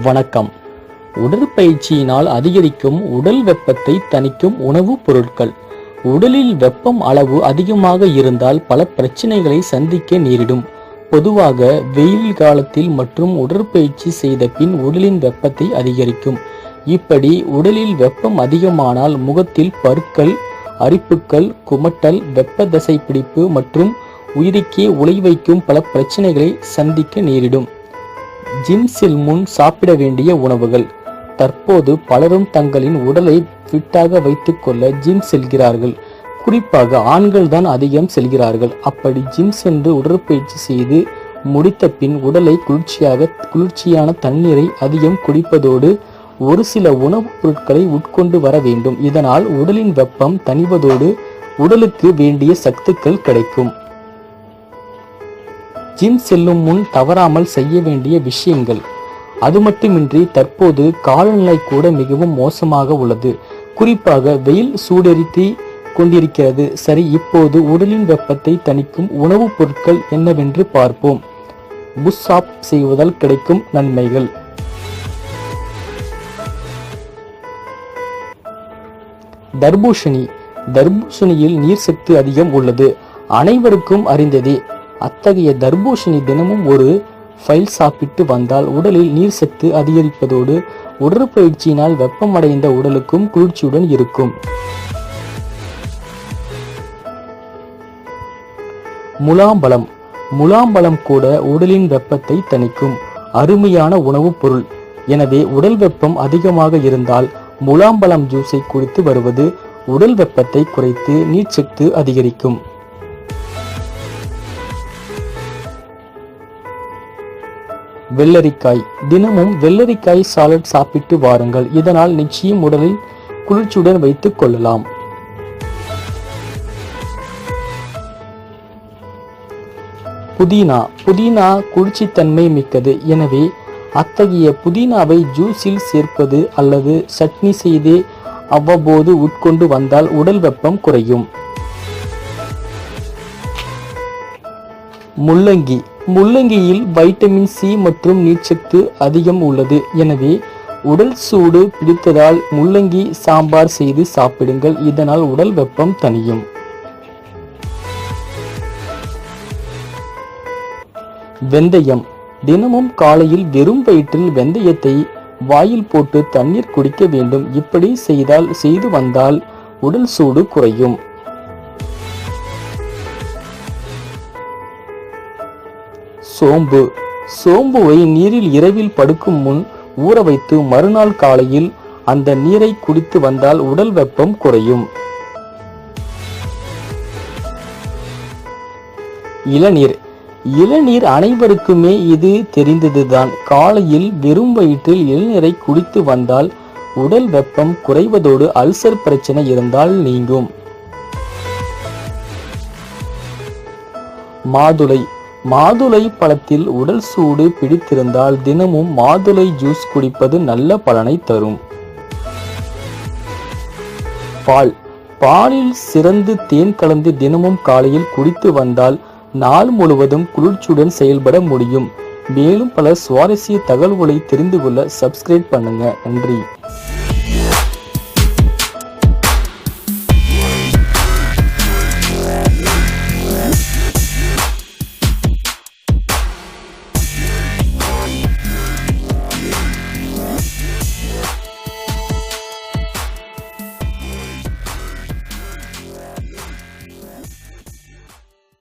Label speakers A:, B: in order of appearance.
A: வணக்கம். உடற்பயிற்சியினால் அதிகரிக்கும் உடல் வெப்பத்தை தணிக்கும் உணவுப் பொருட்கள். உடலில் வெப்பம் அளவு அதிகமாக இருந்தால் பல பிரச்சனைகளை சந்திக்க நேரிடும். பொதுவாக வெயில் காலத்தில் மற்றும் உடற்பயிற்சி செய்த பின் உடலின் வெப்பத்தை அதிகரிக்கும். இப்படி உடலில் வெப்பம் அதிகமானால் முகத்தில் பருக்கள் அரிப்புக்கள் குமட்டல் வெப்ப தசை பிடிப்பு மற்றும் உயிருக்கே உலை வைக்கும் பல பிரச்சனைகளை சந்திக்க நேரிடும். ஜிம் செல் முன் சாப்பிட வேண்டிய உணவுகள். தற்போது பலரும் தங்களின் உடலை ஃபிட்டாக வைத்துக்கொள்ள ஜிம் செல்கிறார்கள். குறிப்பாக ஆண்கள் தான் அதிகம் செல்கிறார்கள். அப்படி ஜிம் சென்று உடற்பயிற்சி செய்து முடித்த பின் உடலை குளிர்ச்சியாக குளிர்ச்சியான தண்ணீரை அதிகம் குடிப்பதோடு ஒரு சில உணவுப் பொருட்களை உட்கொண்டு வர வேண்டும். இதனால் உடலின் வெப்பம் தணிவதோடு உடலுக்கு வேண்டிய சத்துக்கள் கிடைக்கும். ஜிம் செல்லும் முன் தவறாமல் செய்ய வேண்டிய விஷயங்கள். அது மட்டுமின்றி தற்போது காலநிலை கூட மிகவும் மோசமாக உள்ளது. குறிப்பாக வெயில் சூடெரித்து கொண்டிருக்கிறது. சரி இப்போது உடலின் வெப்பத்தை தணிக்கும் உணவுப் பொருட்கள் என்னவென்று பார்ப்போம். புஷ் ஆப் செய்வதால் கிடைக்கும் நன்மைகள். தர்பூஷணி தர்பூஷணியில் நீர் சத்து அதிகம் உள்ளது. அனைவருக்கும் அறிந்ததே. அத்தகைய தர்பூஷணி தினமும் ஒரு ஃபைல் சாப்பிட்டு வந்தால் உடலில் நீர் சத்து அதிகரிப்பதோடு உடற்பயிற்சியினால் வெப்பமடைந்த உடலுக்கும் குளிர்ச்சியுடன் இருக்கும். முலாம்பழம். முலாம்பழம் கூட உடலின் வெப்பத்தை தணிக்கும் அருமையான உணவுப் பொருள். எனவே உடல் வெப்பம் அதிகமாக இருந்தால் முலாம்பழம் ஜூஸை குடித்து வருவது உடல் வெப்பத்தை குறைத்து நீர்ச்சத்து அதிகரிக்கும். வெள்ளரிக்காய். தினமும் வெள்ளரிக்காய் சாலட் சாப்பிட்டு வாருங்கள். இதனால் நிச்சயம் உடலில் குளிர்ச்சியுடன் வைத்துக் கொள்ளலாம். புதினா. புதினா குளிர்ச்சித்தன்மை மிக்கது. எனவே அத்தகைய புதினாவை ஜூஸில் சேர்ப்பது அல்லது சட்னி செய்து அவ்வப்போது உட்கொண்டு வந்தால் உடல் வெப்பம் குறையும். முள்ளங்கி. முள்ளங்கியில் வைட்டமின் சி மற்றும் நீர்ச்சத்து அதிகம் உள்ளது. எனவே உடல் சூடு பிடித்ததால் முள்ளங்கி சாம்பார் செய்து சாப்பிடுங்கள். இதனால் உடல் வெப்பம் தணியும். வெந்தயம். தினமும் காலையில் வெறும் வயிற்றில் வெந்தயத்தை வாயில் போட்டு தண்ணீர் குடிக்க வேண்டும். இப்படி செய்தால் செய்து வந்தால் உடல் சூடு குறையும். சோம்பு. சோம்புவை நீரில் இரவில் படுக்கும் முன் ஊற வைத்து மறுநாள் காலையில் அந்த நீரை குடித்து வந்தால் உடல் வெப்பம் குறையும். இளநீர். இளநீர் அனைவருக்குமே இது தெரிந்ததுதான். காலையில் வெறும் வயிற்றில் இளநீரை குடித்து வந்தால் உடல் வெப்பம் குறைவதோடு அல்சர் பிரச்சனை இருந்தால் நீங்கும். மாதுளை. மாதுளை பழத்தில் உடல் சூடு பிடித்திருந்தால் தினமும் மாதுளை ஜூஸ் குடிப்பது நல்ல பலனை தரும். பால். பாலில் சிறந்து தேன் கலந்து தினமும் காலையில் குடித்து வந்தால் நாள் முழுவதும் குளிர்ச்சியுடன் செயல்பட முடியும். மேலும் பல சுவாரஸ்ய தகவல்களை தெரிந்து கொள்ள சப்ஸ்கிரைப் பண்ணுங்க. நன்றி.